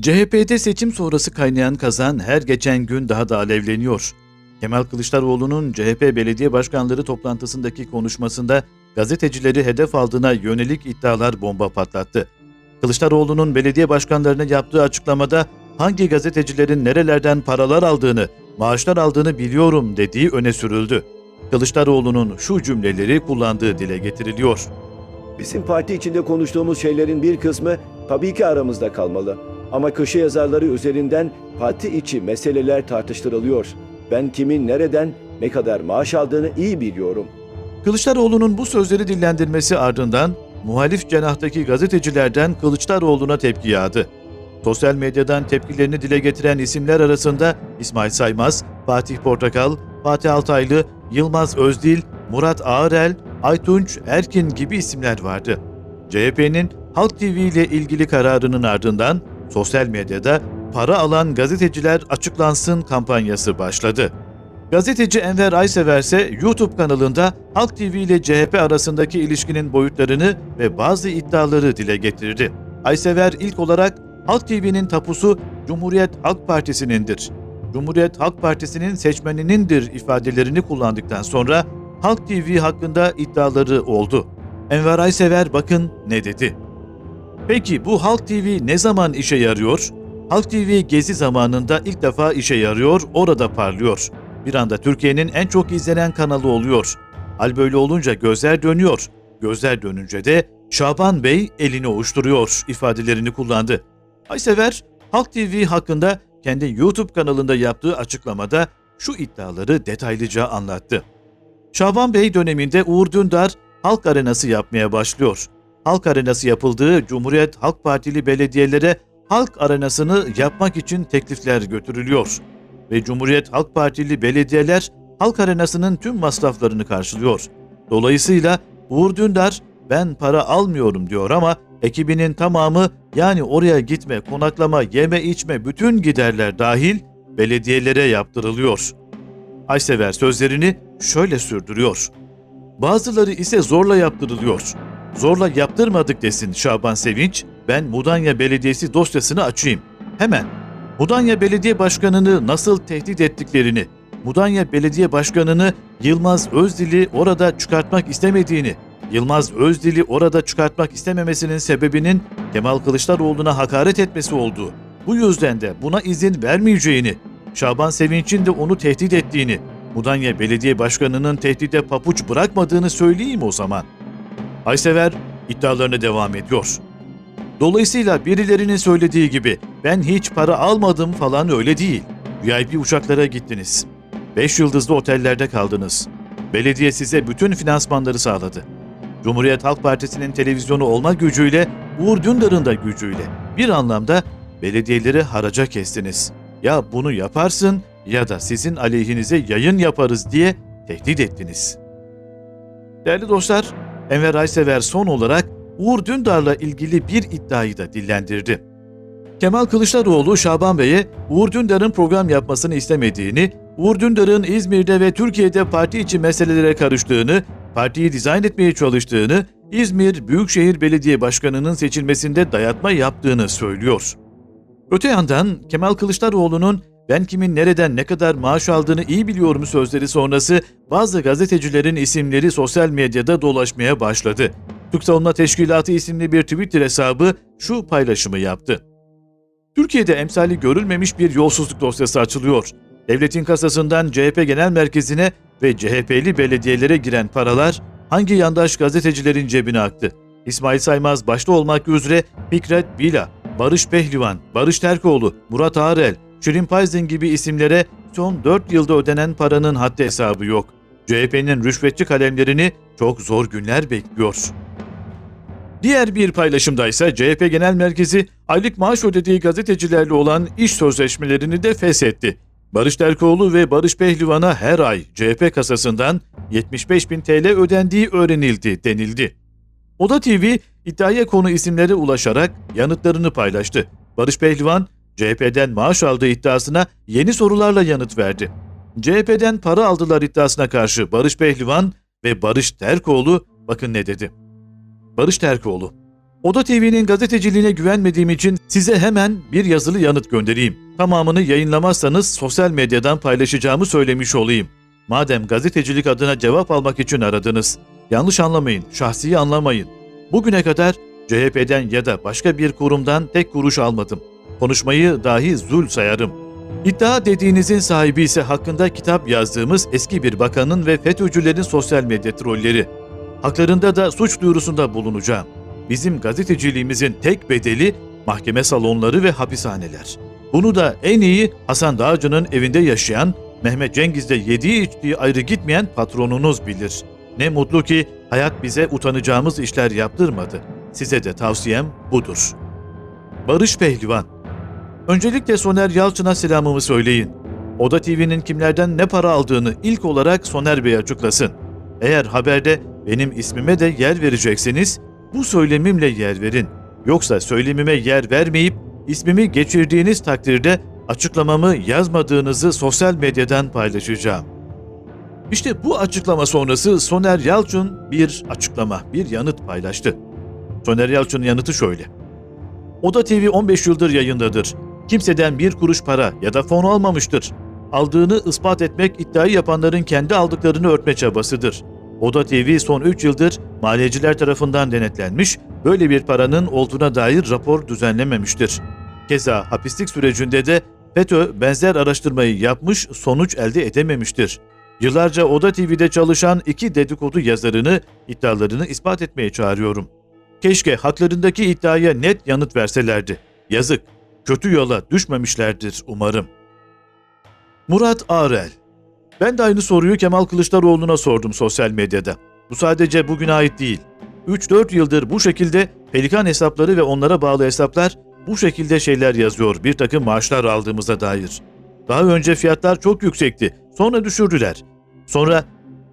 CHP'de seçim sonrası kaynayan kazan her geçen gün daha da alevleniyor. Kemal Kılıçdaroğlu'nun CHP belediye başkanları toplantısındaki konuşmasında gazetecileri hedef aldığına yönelik iddialar bomba patlattı. Kılıçdaroğlu'nun belediye başkanlarına yaptığı açıklamada hangi gazetecilerin nerelerden paralar aldığını, maaşlar aldığını biliyorum dediği öne sürüldü. Kılıçdaroğlu'nun şu cümleleri kullandığı dile getiriliyor. Bizim parti içinde konuştuğumuz şeylerin bir kısmı tabii ki aramızda kalmalı. Ama köşe yazarları üzerinden parti içi meseleler tartıştırılıyor. Ben kimin nereden ne kadar maaş aldığını iyi biliyorum. Kılıçdaroğlu'nun bu sözleri dillendirmesi ardından muhalif cenahtaki gazetecilerden Kılıçdaroğlu'na tepki yağdı. Sosyal medyadan tepkilerini dile getiren isimler arasında İsmail Saymaz, Fatih Portakal, Fatih Altaylı, Yılmaz Özdil, Murat Ağırel, Aytunç Erkin gibi isimler vardı. CHP'nin Halk TV ile ilgili kararının ardından sosyal medyada para alan gazeteciler açıklansın kampanyası başladı. Gazeteci Enver Aysever ise YouTube kanalında Halk TV ile CHP arasındaki ilişkinin boyutlarını ve bazı iddiaları dile getirdi. Aysever ilk olarak Halk TV'nin tapusu Cumhuriyet Halk Partisi'nindir. Cumhuriyet Halk Partisi'nin seçmeninindir ifadelerini kullandıktan sonra Halk TV hakkında iddiaları oldu. Enver Aysever bakın ne dedi. Peki bu Halk TV ne zaman işe yarıyor? Halk TV gezi zamanında ilk defa işe yarıyor, orada parlıyor. Bir anda Türkiye'nin en çok izlenen kanalı oluyor. Hal böyle olunca gözler dönüyor. Gözler dönünce de Şaban Bey elini ovuşturuyor ifadelerini kullandı. Aysever, Halk TV hakkında kendi YouTube kanalında yaptığı açıklamada şu iddiaları detaylıca anlattı. Şaban Bey döneminde Uğur Dündar Halk Arenası yapmaya başlıyor. Halk Arenası yapıldığı Cumhuriyet Halk Partili belediyelere Halk Arenası'nı yapmak için teklifler götürülüyor. Ve Cumhuriyet Halk Partili belediyeler Halk Arenası'nın tüm masraflarını karşılıyor. Dolayısıyla Uğur Dündar ben para almıyorum diyor ama ekibinin tamamı yani oraya gitme, konaklama, yeme içme bütün giderler dahil belediyelere yaptırılıyor. Aysever sözlerini şöyle sürdürüyor. Bazıları ise zorla yaptırılıyor. Zorla yaptırmadık desin Şaban Sevinç, ben Mudanya Belediyesi dosyasını açayım. Hemen. Mudanya Belediye Başkanı'nı nasıl tehdit ettiklerini, Mudanya Belediye Başkanı'nı Yılmaz Özdil'i orada çıkartmak istemediğini, Yılmaz Özdil'i orada çıkartmak istememesinin sebebinin Kemal Kılıçdaroğlu'na hakaret etmesi olduğu, bu yüzden de buna izin vermeyeceğini, Şaban Sevinç'in de onu tehdit ettiğini, Mudanya Belediye Başkanı'nın tehdide papuç bırakmadığını söyleyeyim o zaman. Aysever iddialarına devam ediyor. Dolayısıyla birilerinin söylediği gibi ben hiç para almadım falan öyle değil. VIP uçaklara gittiniz. 5 yıldızlı otellerde kaldınız. Belediye size bütün finansmanları sağladı. Cumhuriyet Halk Partisi'nin televizyonu olma gücüyle, Uğur Dündar'ın da gücüyle bir anlamda belediyeleri haraca kestiniz. Ya bunu yaparsın ya da sizin aleyhinize yayın yaparız diye tehdit ettiniz. Değerli dostlar, Enver Aysever son olarak Uğur Dündar'la ilgili bir iddiayı da dillendirdi. Kemal Kılıçdaroğlu Şaban Bey'e Uğur Dündar'ın program yapmasını istemediğini, Uğur Dündar'ın İzmir'de ve Türkiye'de parti içi meselelere karıştığını, partiyi dizayn etmeye çalıştığını, İzmir Büyükşehir Belediye Başkanı'nın seçilmesinde dayatma yaptığını söylüyor. Öte yandan Kemal Kılıçdaroğlu'nun ben kimin nereden ne kadar maaş aldığını iyi biliyorum sözleri sonrası bazı gazetecilerin isimleri sosyal medyada dolaşmaya başladı. Türk Savunma Teşkilatı isimli bir Twitter hesabı şu paylaşımı yaptı. Türkiye'de emsali görülmemiş bir yolsuzluk dosyası açılıyor. Devletin kasasından CHP Genel Merkezi'ne ve CHP'li belediyelere giren paralar hangi yandaş gazetecilerin cebine aktı? İsmail Saymaz başta olmak üzere Fikret Bila, Barış Pehlivan, Barış Terkoğlu, Murat Ağrel, Şirin Payzin gibi isimlere son 4 yılda ödenen paranın haddi hesabı yok. CHP'nin rüşvetçi kalemlerini çok zor günler bekliyor. Diğer bir paylaşımda ise CHP Genel Merkezi aylık maaş ödediği gazetecilerle olan iş sözleşmelerini de feshetti. Barış Terkoğlu ve Barış Pehlivan'a her ay CHP kasasından 75 bin TL ödendiği öğrenildi denildi. Oda TV iddiaya konu isimlere ulaşarak yanıtlarını paylaştı. Barış Pehlivan, CHP'den maaş aldığı iddiasına yeni sorularla yanıt verdi. CHP'den para aldılar iddiasına karşı Barış Pehlivan ve Barış Terkoğlu bakın ne dedi. Barış Terkoğlu, Oda TV'nin gazeteciliğine güvenmediğim için size hemen bir yazılı yanıt göndereyim. Tamamını yayınlamazsanız sosyal medyadan paylaşacağımı söylemiş olayım. Madem gazetecilik adına cevap almak için aradınız. Yanlış anlamayın, şahsi anlamayın. Bugüne kadar CHP'den ya da başka bir kurumdan tek kuruş almadım. Konuşmayı dahi zul sayarım. İddia dediğinizin sahibi ise hakkında kitap yazdığımız eski bir bakanın ve FETÖ'cülerin sosyal medya trolleri. Haklarında da suç duyurusunda bulunacağım. Bizim gazeteciliğimizin tek bedeli mahkeme salonları ve hapishaneler. Bunu da en iyi Hasan Dağcı'nın evinde yaşayan, Mehmet Cengiz'de yediği içtiği ayrı gitmeyen patronunuz bilir. Ne mutlu ki hayat bize utanacağımız işler yaptırmadı. Size de tavsiyem budur. Barış Pehlivan Öncelikle Soner Yalçın'a selamımı söyleyin. Oda TV'nin kimlerden ne para aldığını ilk olarak Soner Bey açıklasın. Eğer haberde benim ismime de yer verecekseniz bu söylemimle yer verin. Yoksa söylemime yer vermeyip ismimi geçirdiğiniz takdirde açıklamamı yazmadığınızı sosyal medyadan paylaşacağım. İşte bu açıklama sonrası Soner Yalçın bir açıklama, bir yanıt paylaştı. Soner Yalçın'ın yanıtı şöyle. Oda TV 15 yıldır yayındadır. Kimseden bir kuruş para ya da fon almamıştır. Aldığını ispat etmek iddiayı yapanların kendi aldıklarını örtme çabasıdır. Oda TV son 3 yıldır maliyeciler tarafından denetlenmiş, böyle bir paranın olduğuna dair rapor düzenlememiştir. Keza hapislik sürecinde de FETÖ benzer araştırmayı yapmış, sonuç elde edememiştir. Yıllarca Oda TV'de çalışan iki dedikodu yazarını iddialarını ispat etmeye çağırıyorum. Keşke haklarındaki iddiaya net yanıt verselerdi. Yazık, kötü yola düşmemişlerdir umarım. Murat Arel Ben de aynı soruyu Kemal Kılıçdaroğlu'na sordum sosyal medyada. Bu sadece bugüne ait değil. 3-4 yıldır bu şekilde pelikan hesapları ve onlara bağlı hesaplar bu şekilde şeyler yazıyor bir takım maaşlar aldığımıza dair. Daha önce fiyatlar çok yüksekti. Sonra düşürdüler. Sonra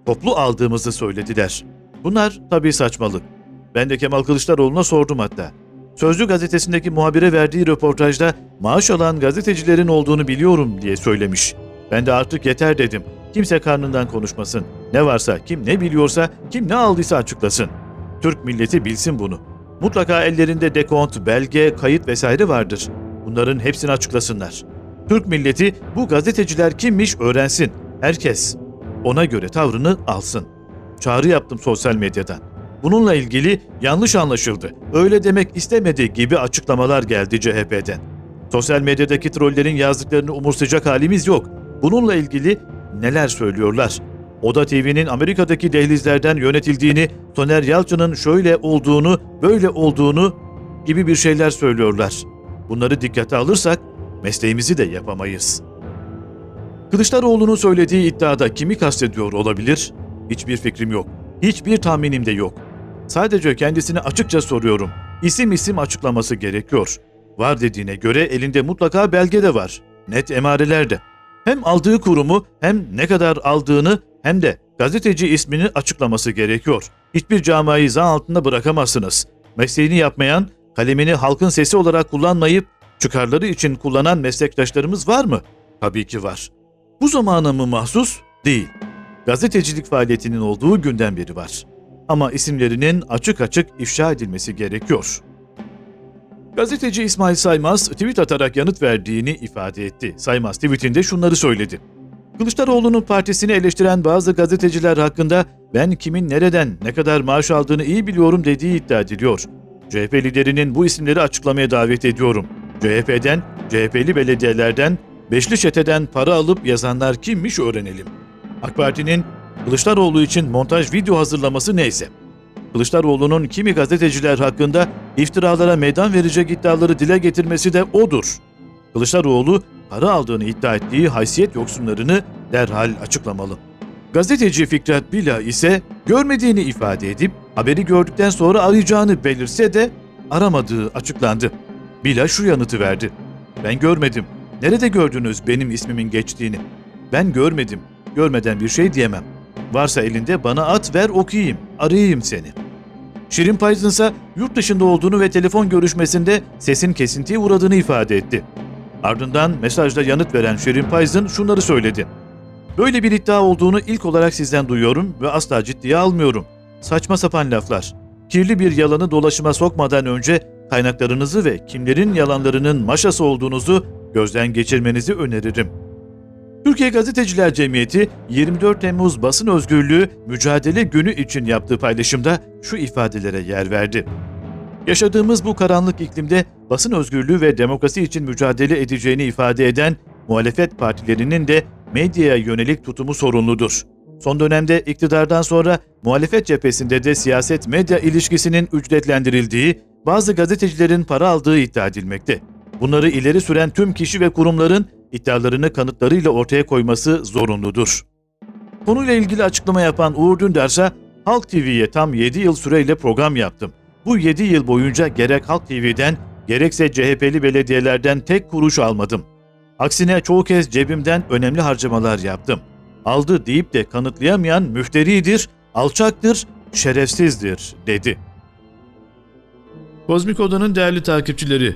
toplu aldığımızı söylediler. Bunlar tabii saçmalık. Ben de Kemal Kılıçdaroğlu'na sordum hatta. Sözcü gazetesindeki muhabire verdiği röportajda maaş alan gazetecilerin olduğunu biliyorum diye söylemiş. Ben de artık yeter dedim. Kimse karnından konuşmasın. Ne varsa, kim ne biliyorsa, kim ne aldıysa açıklasın. Türk milleti bilsin bunu. Mutlaka ellerinde dekont, belge, kayıt vesaire vardır. Bunların hepsini açıklasınlar. Türk milleti bu gazeteciler kimmiş öğrensin. Herkes ona göre tavrını alsın. Çağrı yaptım sosyal medyadan. Bununla ilgili yanlış anlaşıldı. Öyle demek istemedi gibi açıklamalar geldi CHP'den. Sosyal medyadaki trollerin yazdıklarını umursayacak halimiz yok. Bununla ilgili neler söylüyorlar? Oda TV'nin Amerika'daki dehlizlerden yönetildiğini, Soner Yalçın'ın şöyle olduğunu, böyle olduğunu gibi bir şeyler söylüyorlar. Bunları dikkate alırsak mesleğimizi de yapamayız. Kılıçdaroğlu'nun söylediği iddiada kimi kastediyor olabilir? Hiçbir fikrim yok. Hiçbir tahminim de yok. Sadece kendisine açıkça soruyorum. İsim isim açıklaması gerekiyor. Var dediğine göre elinde mutlaka belge de var. Net emareler de. Hem aldığı kurumu hem ne kadar aldığını hem de gazeteci ismini açıklaması gerekiyor. Hiçbir camiayı zan altında bırakamazsınız. Mesleğini yapmayan, kalemini halkın sesi olarak kullanmayıp çıkarları için kullanan meslektaşlarımız var mı? Tabii ki var. Bu zamana mı mahsus? Değil. Gazetecilik faaliyetinin olduğu günden beri var. Ama isimlerinin açık açık ifşa edilmesi gerekiyor. Gazeteci İsmail Saymaz tweet atarak yanıt verdiğini ifade etti. Saymaz tweetinde şunları söyledi. Kılıçdaroğlu'nun partisini eleştiren bazı gazeteciler hakkında ben kimin nereden ne kadar maaş aldığını iyi biliyorum dediği iddia ediliyor. CHP liderinin bu isimleri açıklamaya davet ediyorum. CHP'den, CHP'li belediyelerden, beşli çeteden para alıp yazanlar kimmiş öğrenelim. AK Parti'nin Kılıçdaroğlu için montaj video hazırlaması neyse. Kılıçdaroğlu'nun kimi gazeteciler hakkında iftiralara meydan verecek iddiaları dile getirmesi de odur. Kılıçdaroğlu para aldığını iddia ettiği haysiyet yoksunlarını derhal açıklamalı. Gazeteci Fikret Bila ise görmediğini ifade edip haberi gördükten sonra arayacağını belirse de aramadığı açıklandı. Bila şu yanıtı verdi. Ben görmedim. Nerede gördünüz benim ismimin geçtiğini? Ben görmedim. Görmeden bir şey diyemem. Varsa elinde bana at ver okuyayım. Arayayım seni. Şirin Payzın ise yurt dışında olduğunu ve telefon görüşmesinde sesin kesintiye uğradığını ifade etti. Ardından mesajda yanıt veren Şirin Payzın şunları söyledi. Böyle bir iddia olduğunu ilk olarak sizden duyuyorum ve asla ciddiye almıyorum. Saçma sapan laflar. kirli bir yalanı dolaşıma sokmadan önce kaynaklarınızı ve kimlerin yalanlarının maşası olduğunuzu gözden geçirmenizi öneririm. Türkiye Gazeteciler Cemiyeti 24 Temmuz Basın Özgürlüğü Mücadele Günü için yaptığı paylaşımda şu ifadelere yer verdi. Yaşadığımız bu karanlık iklimde basın özgürlüğü ve demokrasi için mücadele edeceğini ifade eden muhalefet partilerinin de medyaya yönelik tutumu sorunludur. Son dönemde iktidardan sonra muhalefet cephesinde de siyaset medya ilişkisinin ücretlendirildiği, bazı gazetecilerin para aldığı iddia edilmekte. Bunları ileri süren tüm kişi ve kurumların iddialarını kanıtlarıyla ortaya koyması zorunludur. Konuyla ilgili açıklama yapan Uğur Dündar'sa Halk TV'ye tam 7 yıl süreyle program yaptım. Bu 7 yıl boyunca gerek Halk TV'den gerekse CHP'li belediyelerden tek kuruş almadım. Aksine çoğu kez cebimden önemli harcamalar yaptım. Aldı deyip de kanıtlayamayan müfteridir, alçaktır, şerefsizdir dedi. Kozmik Oda'nın değerli takipçileri,